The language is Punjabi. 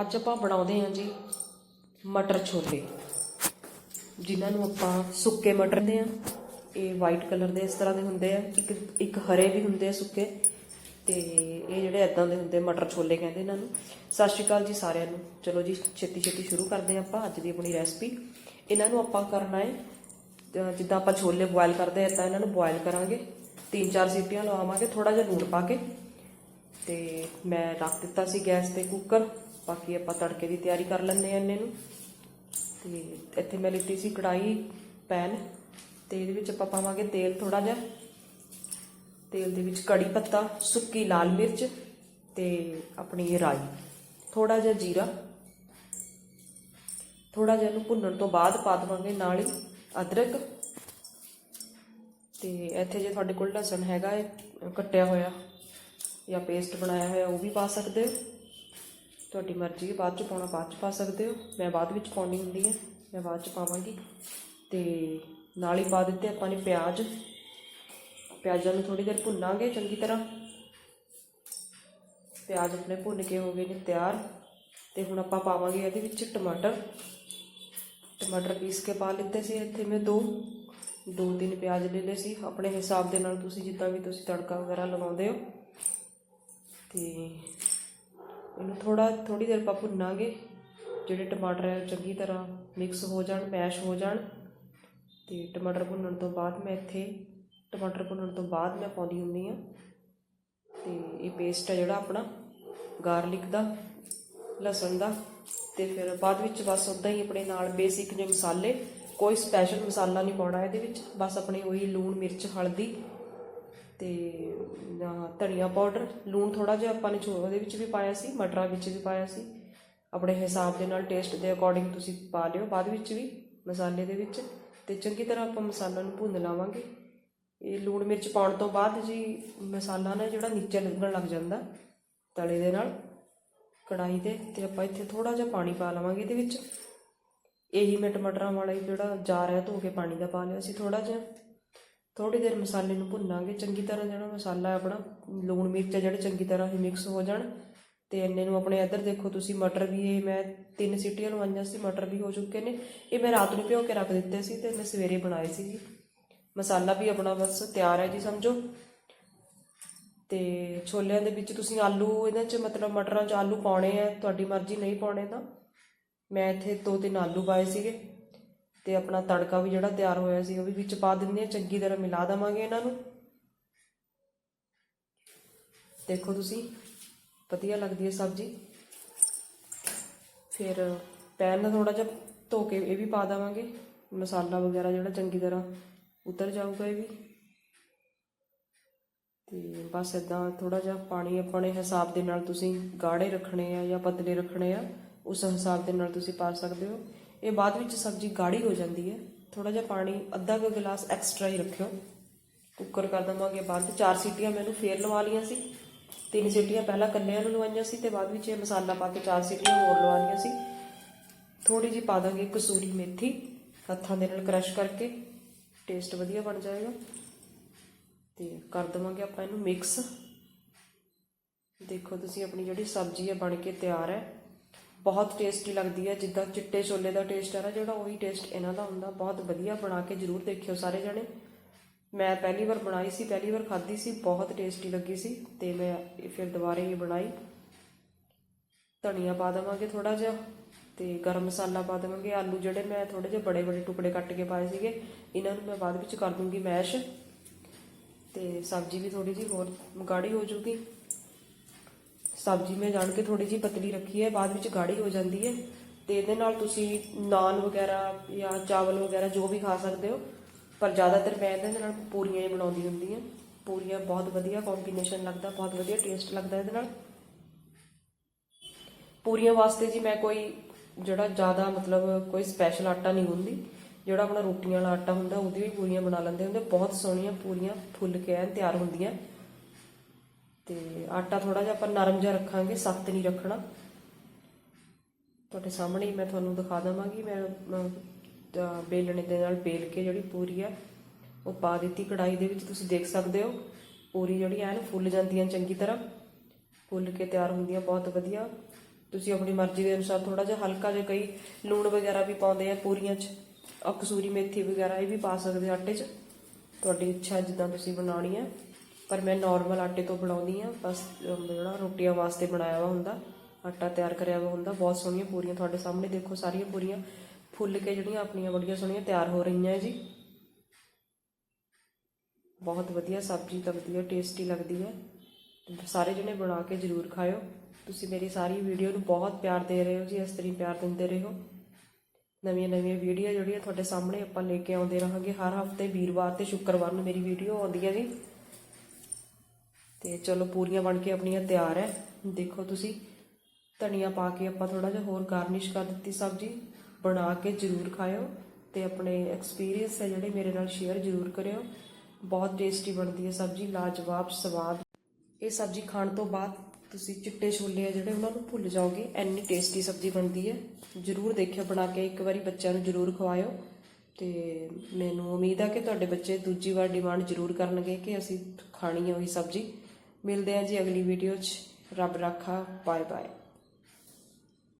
ਅੱਜ ਆਪਾਂ ਬਣਾਉਂਦੇ ਹਾਂ ਜੀ ਮਟਰ ਛੋਲੇ। ਜਿਨ੍ਹਾਂ ਨੂੰ ਆਪਾਂ ਸੁੱਕੇ ਮਟਰ ਦੇ ਆ ਇਹ ਵਾਈਟ ਕਲਰ ਦੇ ਇਸ ਤਰ੍ਹਾਂ ਦੇ ਹੁੰਦੇ ਆ। ਇੱਕ ਇੱਕ ਹਰੇ ਵੀ ਹੁੰਦੇ ਆ ਸੁੱਕੇ। ਤੇ ਇਹ ਜਿਹੜੇ ਐਦਾਂ ਦੇ ਹੁੰਦੇ ਮਟਰ ਛੋਲੇ ਕਹਿੰਦੇ ਇਹਨਾਂ ਨੂੰ। ਸਤਿ ਸ਼੍ਰੀ ਅਕਾਲ ਜੀ ਸਾਰਿਆਂ ਨੂੰ। ਚਲੋ ਜੀ, ਛੇਤੀ ਛੇਤੀ ਸ਼ੁਰੂ ਕਰਦੇ ਹਾਂ ਆਪਾਂ ਅੱਜ ਦੀ ਆਪਣੀ ਰੈਸਪੀ ਇਹਨਾਂ ਨੂੰ ਆਪਾਂ ਕਰਨਾ ਹੈ, ਅਹ ਜਿੱਦਾਂ ਆਪਾਂ ਛੋਲੇ ਬੋਇਲ ਕਰਦੇ ਆ ਤਾਂ ਇਹਨਾਂ ਨੂੰ ਬੋਇਲ ਕਰਾਂਗੇ। ਤਿੰਨ ਚਾਰ ਸੀਟੀਆਂ ਲਵਾਵਾਂਗੇ ਥੋੜਾ ਜਿਹਾ ਲੂਣ ਪਾ ਕੇ। ਤੇ ਮੈਂ ਰੱਖ ਦਿੱਤਾ ਸੀ ਗੈਸ ਤੇ ਕੁੱਕਰ ਬਾਕੀ ਆਪਾਂ ਤੜਕੇ ਦੀ ਤਿਆਰੀ ਕਰ ਲੈਂਦੇ ਆ ਇੰਨੇ ਨੂੰ। ਤੇ ਇੱਥੇ ਮੈਂ ਲਿੱਤੀ ਸੀ ਕੜਾਈ ਪੈਨ ਤੇ ਇਹਦੇ ਵਿੱਚ ਆਪਾਂ ਪਾਵਾਂਗੇ ਤੇਲ ਥੋੜਾ ਜਿਹਾ। ਤੇਲ ਦੇ ਵਿੱਚ ਕੜੀ ਪੱਤਾ, ਸੁੱਕੀ ਲਾਲ ਮਿਰਚ ਤੇ ਆਪਣੀ ਰਾਈ। ਥੋੜਾ ਜਿਹਾ ਜੀਰਾ। ਥੋੜਾ ਜਿਹਾ ਇਹਨੂੰ ਭੁੰਨਣ ਤੋਂ ਬਾਅਦ ਪਾ ਦਵਾਂਗੇ ਨਾਲ ਹੀ ਅਦਰਕ। ਤੇ ਇੱਥੇ ਜੇ ਤੁਹਾਡੇ ਕੋਲ ਲਸਣ ਹੈਗਾ ਹੈ ਕੱਟਿਆ ਹੋਇਆ ਜਾਂ ਪੇਸਟ ਬਣਾਇਆ ਹੋਇਆ, ਉਹ ਵੀ ਪਾ ਸਕਦੇ ਹੋ। ਤੁਹਾਡੀ ਮਰਜ਼ੀ ਹੈ, ਬਾਅਦ ਚ ਪਾਉਣਾ, ਬਾਅਦ ਚ ਪਾ ਸਕਦੇ ਹੋ। ਮੈਂ ਬਾਅਦ ਵਿੱਚ ਪਾਉਣੀ ਹੁੰਦੀ ਹੈ, ਮੈਂ ਬਾਅਦ ਚ ਪਾਵਾਂਗੀ। ਤੇ ਨਾਲ ਹੀ ਪਾ ਦਿੱਤੇ ਆਪਾਂ ਨੇ ਪਿਆਜ਼। ਪਿਆਜ਼ਾਂ ਨੂੰ ਥੋੜੀ ਦੇਰ ਭੁੰਨਾਂਗੇ, ਚੰਗੀ ਤਰ੍ਹਾਂ। ਪਿਆਜ਼ ਆਪਣੇ ਭੁੰਨ ਕੇ ਹੋ ਗਏ ਨੇ ਤਿਆਰ। ਤੇ ਹੁਣ ਆਪਾਂ ਪਾਵਾਂਗੇ ਇਹਦੇ ਵਿੱਚ ਟਮਾਟਰ। ਟਮਾਟਰ ਪੀਸ ਕੇ ਪਾ ਲਿੱਤੇ ਸੀ ਇੱਥੇ ਮੈਂ ਦੋ। ਦੋ ਤਿੰਨ ਪਿਆਜ਼ ਲੈ ਲਏ ਸੀ। ਆਪਣੇ ਹਿਸਾਬ ਦੇ ਨਾਲ ਤੁਸੀਂ ਜਿੱਦਾਂ ਵੀ ਤੁਸੀਂ ਤੜਕਾ ਵਗੈਰਾ ਲਗਾਉਂਦੇ ਹੋ। ਤੇ ਇਹਨੂੰ ਥੋੜਾ ਥੋੜੀ ਦੇਰ ਆਪਾਂ ਭੁੰਨਾਂਗੇ ਜਿਹੜੇ ਟਮਾਟਰ ਹੈ ਉਹ ਚੰਗੀ ਤਰ੍ਹਾਂ ਮਿਕਸ ਹੋ ਜਾਣ ਮੈਸ਼ ਹੋ ਜਾਣ। ਤੇ ਟਮਾਟਰ ਭੁੰਨਣ ਤੋਂ ਬਾਅਦ ਮੈਂ ਇੱਥੇ, ਟਮਾਟਰ ਭੁੰਨਣ ਤੋਂ ਬਾਅਦ ਮੈਂ ਪਾਉਂਦੀ ਹੁੰਦੀ ਆ ਤੇ ਇਹ ਪੇਸਟ ਹੈ ਜਿਹੜਾ ਆਪਣਾ ਗਾਰਲਿਕ ਦਾ, ਲਸਣ ਦਾ। ਤੇ ਫਿਰ ਬਾਅਦ ਵਿੱਚ ਬਸ ਉਦਾਂ ਹੀ ਆਪਣੇ ਨਾਲ ਬੇਸਿਕ ਜਿਹੇ ਮਸਾਲੇ, ਕੋਈ ਸਪੈਸ਼ਲ ਮਸਾਲਾ ਨਹੀਂ ਪਾਉਣਾ ਇਹਦੇ ਵਿੱਚ। ਬਸ ਆਪਣੇ ਉਹੀ ਲੂਣ, ਮਿਰਚ, ਹਲਦੀ ਤੇ ਧਨੀਆ ਪਾਊਡਰ, ਲੂਣ ਥੋੜਾ ਜਿਹਾ ਆਪਾਂ ਨੇ ਛੋ ਉਹਦੇ ਵਿੱਚ ਵੀ ਪਾਇਆ ਸੀ, ਮਟਰਾਂ ਵਿੱਚ ਵੀ ਪਾਇਆ ਸੀ। ਆਪਣੇ ਹਿਸਾਬ ਦੇ ਨਾਲ ਟੇਸਟ ਦੇ ਅਕੋਰਡਿੰਗ ਤੁਸੀਂ ਪਾ ਲਿਓ, ਬਾਅਦ ਵਿੱਚ ਵੀ, ਮਸਾਲੇ ਦੇ ਵਿੱਚ। ਤੇ ਚੰਗੀ ਤਰ੍ਹਾਂ ਆਪਾਂ ਮਸਾਲਾ ਨੂੰ ਭੁੰਨ ਲਾਵਾਂਗੇ। ਇਹ ਲੂਣ ਮਿਰਚ ਪਾਉਣ ਤੋਂ ਬਾਅਦ ਜੀ, ਮਸਾਲਾ ਨਾ ਜਿਹੜਾ ਨੀਚੇ ਲੱਗਣ ਲੱਗ ਜਾਂਦਾ, ਤਲੇ ਦੇ ਨਾਲ ਕੜਾਈ ਦੇ ਤੇ ਆਪਾਂ ਇੱਥੇ ਥੋੜਾ ਜਿਹਾ ਪਾਣੀ ਪਾ ਲਵਾਂਗੇ ਇਹਦੇ ਵਿੱਚ। ਇਹੀ ਮੈਂ ਟਮਾਟਰਾਂ ਵਾਲਾ ਜਿਹੜਾ ਜਾਰ ਹੈ, ਧੋ ਕੇ ਪਾਣੀ ਦਾ ਪਾ ਲਿਆ ਸੀ ਥੋੜਾ ਜਿਹਾ। ਥੋੜੀ ਦੇਰ ਮਸਾਲੇ ਨੂੰ ਭੁੰਨਾਂਗੇ, ਚੰਗੀ ਤਰ੍ਹਾਂ ਜਿਹੜਾ ਮਸਾਲਾ ਆਪਣਾ ਲੂਣ ਮਿਰਚ ਹੈ ਜਿਹੜੇ ਚੰਗੀ ਤਰ੍ਹਾਂ ਹੀ ਮਿਕਸ ਹੋ ਜਾਣ ਤੇ ਇੰਨੇ ਨੂੰ ਆਪਣੇ ਇੱਧਰ ਦੇਖੋ ਤੁਸੀਂ ਮਟਰ ਵੀ ਇਹ ਮੈਂ ਤਿੰਨ ਸੀਟੀਆਂ ਲਵਾਈਆਂ ਸੀ, ਮਟਰ ਵੀ ਹੋ ਚੁੱਕੇ ਨੇ। ਇਹ ਮੈਂ ਰਾਤ ਨੂੰ ਭਿਓ ਕੇ ਰੱਖ ਦਿੱਤੇ ਸੀ ਤੇ ਮੈਂ ਸਵੇਰੇ ਬਣਾਏ ਸੀ ਜੀ ਮਸਾਲਾ ਵੀ ਆਪਣਾ ਬਸ ਤਿਆਰ ਹੈ ਜੀ, ਸਮਝੋ। ਤੇ ਛੋਲਿਆਂ ਦੇ ਵਿੱਚ ਤੁਸੀਂ ਆਲੂ ਇਹਨਾਂ 'ਚ ਮਤਲਬ ਮਟਰਾਂ 'ਚ ਆਲੂ ਪਾਉਣੇ ਆ, ਤੁਹਾਡੀ ਮਰਜ਼ੀ ਨਹੀਂ ਪਾਉਣੇ ਤਾਂ। ਮੈਂ ਇੱਥੇ ਦੋ ਤਿੰਨ ਆਲੂ ਪਾਏ ਸੀਗੇ। ਤੇ ਆਪਣਾ ਤੜਕਾ ਵੀ ਜਿਹੜਾ ਤਿਆਰ ਹੋਇਆ ਸੀ, ਉਹ ਵੀ ਵਿੱਚ ਪਾ ਦਿੰਦੇ ਆ ਚੰਗੀ ਤਰ੍ਹਾਂ ਮਿਲਾ ਦਵਾਂਗੇ ਇਹਨਾਂ ਨੂੰ। ਦੇਖੋ ਤੁਸੀਂ, ਵਧੀਆ ਲੱਗਦੀ ਹੈ ਸਬਜ਼ੀ। ਫਿਰ ਪੈਨ ਥੋੜਾ ਜਿਹਾ ਧੋ ਕੇ ਇਹ ਵੀ ਪਾ ਦੇਵਾਂਗੇ। ਮਸਾਲਾ ਵਗੈਰਾ ਜਿਹੜਾ ਚੰਗੀ ਤਰ੍ਹਾਂ ਉਤਰ ਜਾਊਗਾ ਇਹ ਵੀ। ਤੇ ਬਸ ਇਦਾਂ ਥੋੜਾ ਜਿਹਾ ਪਾਣੀ ਆਪਣੇ ਹਿਸਾਬ ਦੇ ਨਾਲ ਤੁਸੀਂ ਗਾੜੇ ਰੱਖਣੇ ਆ ਜਾਂ ਪਤਲੇ ਰੱਖਣੇ ਆ, ਉਸ ਹਿਸਾਬ ਦੇ ਨਾਲ ਤੁਸੀਂ ਪਾ ਸਕਦੇ ਹੋ। ਇਹ ਬਾਅਦ ਵਿੱਚ ਸਬਜ਼ੀ ਗਾੜੀ ਹੋ ਜਾਂਦੀ ਹੈ। ਥੋੜਾ ਜਿਹਾ ਪਾਣੀ, ਅੱਧਾ ਕੁ ਗਲਾਸ ਐਕਸਟਰਾ ਹੀ ਰੱਖਿਓ। ਕੁੱਕਰ ਕਰ ਦਵਾਂਗੇ ਬਾਅਦ ਚ ਚਾਰ ਸੀਟੀਆਂ ਮੈਨੂੰ ਫੇਰ ਲਵਾ ਲੀਆਂ ਸੀ। ਤਿੰਨ ਸੀਟੀਆਂ ਪਹਿਲਾਂ ਕੱਲਿਆਂ ਨੂੰ ਲਵਾਈਆਂ ਸੀ ਤੇ ਬਾਅਦ ਵਿੱਚ ਇਹ ਮਸਾਲਾ ਪਾ ਕੇ ਚਾਰ ਸੀਟੀਆਂ ਹੋਰ ਲਵਾ ਲੀਆਂ ਸੀ। ਥੋੜੀ ਜਿਹੀ ਪਾ ਦਾਂਗੇ ਕਸੂਰੀ ਮੇਥੀ, ਹੱਥਾਂ ਦੇ ਨਾਲ ਕ੍ਰਸ਼ ਕਰਕੇ। ਟੇਸਟ ਵਧੀਆ ਬਣ ਜਾਏਗਾ। ਤੇ ਕਰ ਦਵਾਂਗੇ ਆਪਾਂ ਇਹਨੂੰ ਮਿਕਸ ਦੇਖੋ ਤੁਸੀਂ ਆਪਣੀ ਜਿਹੜੀ ਸਬਜ਼ੀ ਹੈ ਬਣ ਕੇ ਤਿਆਰ ਹੈ। ਬਹੁਤ ਟੇਸਟੀ ਲੱਗਦੀ ਹੈ, ਜਿੱਦਾਂ ਚਿੱਟੇ ਛੋਲੇ ਦਾ ਟੇਸਟ ਹੈ ਨਾ, ਜਿਹੜਾ ਉਹੀ ਟੇਸਟ ਇਹਨਾਂ ਦਾ ਹੁੰਦਾ। ਬਹੁਤ ਵਧੀਆ ਬਣਾ ਕੇ ਜਰੂਰ ਦੇਖਿਓ ਸਾਰੇ ਜਣੇ। ਮੈਂ ਪਹਿਲੀ ਵਾਰ ਬਣਾਈ ਸੀ, ਪਹਿਲੀ ਵਾਰ ਖਾਧੀ ਸੀ, ਬਹੁਤ ਟੇਸਟੀ ਲੱਗੀ ਸੀ ਤੇ ਮੈਂ ਫਿਰ ਦੁਬਾਰੇ ਹੀ ਬਣਾਈ। ਧਨੀਆ ਪਾ ਦੇਵਾਂਗੇ ਥੋੜਾ ਜਿਹਾ ਤੇ ਗਰਮ ਮਸਾਲਾ ਪਾ ਦੇਵਾਂਗੇ। ਆਲੂ ਜਿਹੜੇ ਮੈਂ ਥੋੜੇ ਜਿਹੇ ਬੜੇ ਬੜੇ ਟੁਕੜੇ ਕੱਟ ਕੇ ਪਾਏ ਸੀਗੇ, ਇਹਨਾਂ ਨੂੰ ਮੈਂ ਬਾਅਦ ਵਿੱਚ ਕਰ ਦੂੰਗੀ ਮੈਸ਼। ਤੇ ਸਬਜ਼ੀ ਵੀ ਥੋੜੀ ਜਿਹੀ ਹੋਰ ਗਾੜੀ ਹੋ ਜੂਗੀ ਸਬਜ਼ੀ ਮੈਂ ਜਾਣ ਕੇ ਥੋੜੀ ਜਿਹੀ ਪਤਲੀ ਰੱਖੀ ਹੈ, ਬਾਅਦ ਵਿੱਚ ਗਾੜੀ ਹੋ ਜਾਂਦੀ ਹੈ। ਤੇ ਇਹਦੇ ਨਾਲ ਤੁਸੀਂ ਨਾਨ ਵਗੈਰਾ ਜਾਂ ਚਾਵਲ ਵਗੈਰਾ ਜੋ ਵੀ ਖਾ ਸਕਦੇ ਹੋ, ਪਰ ਜ਼ਿਆਦਾਤਰ ਮੈਂ ਇਹਦੇ ਨਾਲ ਪੂਰੀਆਂ ਹੀ ਬਣਾਉਂਦੀ ਹੁੰਦੀ ਹਾਂ। ਪੂਰੀਆਂ ਬਹੁਤ ਵਧੀਆ ਕੰਬੀਨੇਸ਼ਨ ਲੱਗਦਾ, ਬਹੁਤ ਵਧੀਆ ਟੇਸਟ ਲੱਗਦਾ ਇਹਦੇ ਨਾਲ। ਪੂਰੀਆਂ ਵਾਸਤੇ ਜੀ ਮੈਂ ਕੋਈ ਜਿਹੜਾ ਜ਼ਿਆਦਾ ਮਤਲਬ ਕੋਈ ਸਪੈਸ਼ਲ ਆਟਾ ਨਹੀਂ ਹੁੰਦੀ ਜਿਹੜਾ ਆਪਣਾ ਰੋਟੀਆਂ ਵਾਲਾ ਆਟਾ ਹੁੰਦਾ, ਉਹਦੀ ਵੀ ਪੂਰੀਆਂ ਬਣਾ ਲੈਂਦੇ ਹੁੰਦੇ। ਬਹੁਤ ਸੋਹਣੀਆਂ ਪੂਰੀਆਂ ਫੁੱਲ ਕੇ ਐਨ ਤਿਆਰ ਹੁੰਦੀਆਂ। ਤੇ ਆਟਾ ਥੋੜਾ ਜਿਹਾ ਆਪਾਂ ਨਰਮ ਜਿਹਾ ਰੱਖਾਂਗੇ ਸਖਤ ਨਹੀਂ ਰੱਖਣਾ। ਤੁਹਾਡੇ ਸਾਹਮਣੇ ਹੀ ਮੈਂ ਤੁਹਾਨੂੰ ਦਿਖਾ ਦਵਾਂਗੀ। ਮੈਂ ਅਮ, ਬੇਲਣੇ ਦੇ ਨਾਲ ਬੇਲ ਕੇ ਜਿਹੜੀ ਪੂਰੀ ਆ ਉਹ ਪਾ ਦਿੱਤੀ ਕੜਾਈ ਦੇ ਵਿੱਚ। ਤੁਸੀਂ ਦੇਖ ਸਕਦੇ ਹੋ ਪੂਰੀ ਜਿਹੜੀ ਐਨ ਫੁੱਲ ਜਾਂਦੀਆਂ ਚੰਗੀ ਤਰ੍ਹਾਂ। ਫੁੱਲ ਕੇ ਤਿਆਰ ਹੁੰਦੀਆਂ ਬਹੁਤ ਵਧੀਆ। ਤੁਸੀਂ ਆਪਣੀ ਮਰਜ਼ੀ ਦੇ ਅਨੁਸਾਰ ਥੋੜਾ ਜਿਹਾ ਹਲਕਾ ਜਿਹਾ ਕਈ ਲੂਣ ਵਗੈਰਾ ਵੀ ਪਾਉਂਦੇ ਆ ਪੂਰੀਆਂ 'ਚ। ਆ ਕਸੂਰੀ ਮੇਥੀ ਵਗੈਰਾ ਇਹ ਵੀ ਪਾ ਸਕਦੇ ਆਟੇ 'ਚ। ਤੁਹਾਡੀ ਇੱਛਾ ਜਿੱਦਾਂ ਤੁਸੀਂ ਬਣਾਉਣੀ ਹੈ ਪਰ ਮੈਂ ਨਾਰਮਲ ਆਟੇ ਤੋਂ ਬਣਾਉਂਦੀ ਆ ਬਸ ਜਿਹੜਾ ਰੋਟੀਆਂ ਵਾਸਤੇ ਬਣਾਇਆ ਵਾ ਹੁੰਦਾ, ਆਟਾ ਤਿਆਰ ਕਰਿਆ ਵਾ ਹੁੰਦਾ, ਬਹੁਤ ਸੋਹਣੀਆਂ ਪੂਰੀਆਂ ਤੁਹਾਡੇ ਸਾਹਮਣੇ। ਦੇਖੋ, ਸਾਰੀਆਂ ਪੂਰੀਆਂ ਫੁੱਲ ਕੇ ਜਿਹੜੀਆਂ ਆਪਣੀਆਂ ਬੜੀਆਂ ਸੋਹਣੀਆਂ ਤਿਆਰ ਹੋ ਰਹੀਆਂ ਜੀ। ਬਹੁਤ ਵਧੀਆ ਸਬਜ਼ੀ ਲੱਗਦੀ ਹੈ ਟੇਸਟੀ ਲੱਗਦੀ ਹੈ। ਸਾਰੇ ਜਣੇ ਬਣਾ ਕੇ ਜਰੂਰ ਖਾਇਓ। ਤੁਸੀਂ ਮੇਰੀ ਸਾਰੀ ਵੀਡੀਓ ਨੂੰ ਬਹੁਤ ਪਿਆਰ ਦੇ ਰਹੇ ਹੋ ਜੀ, ਇਸ ਤਰ੍ਹਾਂ ਪਿਆਰ ਦਿੰਦੇ ਰਹੋ। ਨਵੀਆਂ ਨਵੀਆਂ ਵੀਡੀਓ ਜਿਹੜੀਆਂ ਤੁਹਾਡੇ ਸਾਹਮਣੇ ਆਪਾਂ ਲੈ ਕੇ ਆਉਂਦੇ ਰਹਾਂਗੇ। ਹਰ ਹਫ਼ਤੇ ਵੀਰਵਾਰ ਤੇ ਸ਼ੁੱਕਰਵਾਰ ਨੂੰ ਮੇਰੀ ਵੀਡੀਓ ਆਉਂਦੀ ਹੈ ਜੀ। ਤੇ ਚਲੋ ਪੂਰੀਆਂ ਬਣ ਕੇ ਆਪਣੀਆਂ ਤਿਆਰ ਹੈ ਦੇਖੋ ਤੁਸੀਂ, ਧਨੀਆ ਪਾ ਕੇ ਆਪਾਂ ਥੋੜਾ ਜਿਹਾ ਹੋਰ ਗਾਰਨਿਸ਼ ਕਰ ਦਿੱਤੀ ਸਬਜ਼ੀ, ਬਣਾ ਕੇ ਜਰੂਰ ਖਾਇਓ ਤੇ ਆਪਣੇ ਐਕਸਪੀਰੀਅੰਸ ਹੈ ਜਿਹੜੇ ਮੇਰੇ ਨਾਲ ਸ਼ੇਅਰ ਜਰੂਰ ਕਰਿਓ। ਬਹੁਤ ਟੇਸਟੀ ਬਣਦੀ ਹੈ ਸਬਜ਼ੀ, ਲਾਜਵਾਬ ਸਵਾਦ। ਇਹ ਸਬਜ਼ੀ ਖਾਣ ਤੋਂ ਬਾਅਦ ਤੁਸੀਂ ਚਿੱਟੇ ਛੋਲੇ ਆ ਜਿਹੜੇ ਉਹਨਾਂ ਨੂੰ ਭੁੱਲ ਜਾਓਗੇ ਐਨੀ ਟੇਸਟੀ ਸਬਜ਼ੀ ਬਣਦੀ ਹੈ। ਜਰੂਰ ਦੇਖਿਓ, ਬਣਾ ਕੇ ਇੱਕ ਵਾਰੀ ਬੱਚਿਆਂ ਨੂੰ ਜਰੂਰ ਖਵਾਇਓ। ਤੇ ਮੈਨੂੰ ਉਮੀਦ ਆ ਕਿ ਤੁਹਾਡੇ ਬੱਚੇ ਦੂਜੀ ਵਾਰ ਡਿਮਾਂਡ ਜਰੂਰ ਕਰਨਗੇ ਕਿ ਅਸੀਂ ਖਾਣੀ ਹੈ ਉਹੀ ਸਬਜ਼ੀ। ਮਿਲਦੇ ਹਾਂ ਜੀ ਅਗਲੀ ਵੀਡੀਓ 'ਚ। ਰੱਬ ਰਾਖਾ ਬਾਏ ਬਾਏ